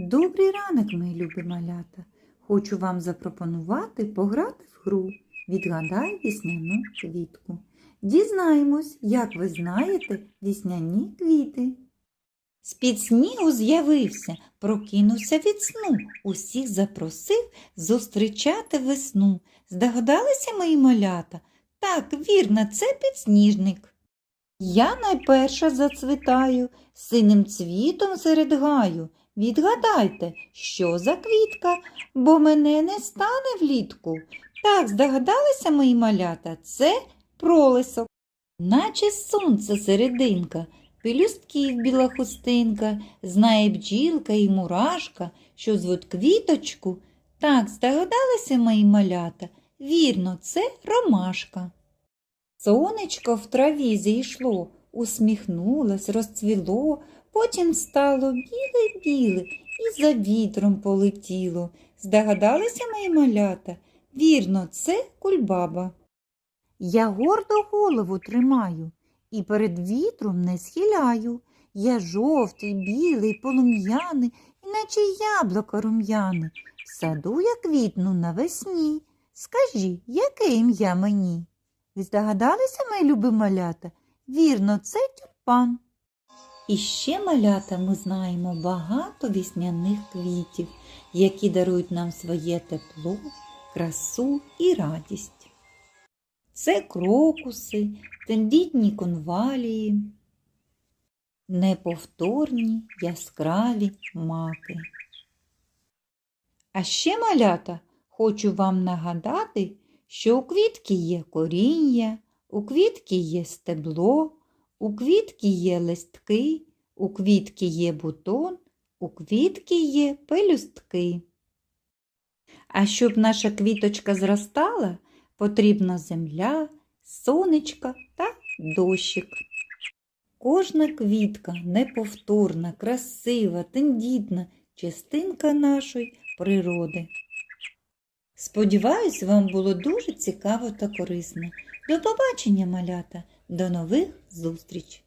Добрий ранок, мої любі малята. Хочу вам запропонувати пограти в гру. Відгадай вісняну квітку. Дізнаємось, як ви знаєте вісняні квіти. З-під снігу з'явився, прокинувся від сну, усіх запросив зустрічати весну. Здогадалися мої малята? Так, вірно, це підсніжник. Я найперша зацвітаю, синим цвітом серед гаю. Відгадайте, що за квітка, бо мене не стане влітку. Так, здогадалися мої малята, це пролисок. Наче сонце серединка, пелюстків біла хустинка, знає бджілка і мурашка, що звуть квіточку. Так, здогадалися мої малята, вірно, це ромашка. Сонечко в траві зійшло, усміхнулось, розцвіло, потім стало біле-біле і за вітром полетіло. Здогадалися мої малята? Вірно, це кульбаба. Я гордо голову тримаю і перед вітром не схиляю. Я жовтий, білий, полум'яний, іначе яблуко рум'яне. В саду я квітну навесні. Скажи, яке ім'я мені? Ви здогадалися, мої любі малята? Вірно, це тюльпан. І ще малята ми знаємо багато вісняних квітів, які дарують нам своє тепло, красу і радість. Це крокуси, тендітні конвалії, неповторні яскраві маки. А ще, малята, хочу вам нагадати, що у квітки є коріння, у квітки є стебло, у квітки є листки, у квітки є бутон, у квітки є пелюстки. А щоб наша квіточка зростала, потрібна земля, сонечко та дощик. Кожна квітка неповторна, красива, тендітна частинка нашої природи. Сподіваюсь, вам було дуже цікаво та корисно. До побачення, малята, до нових зустріч!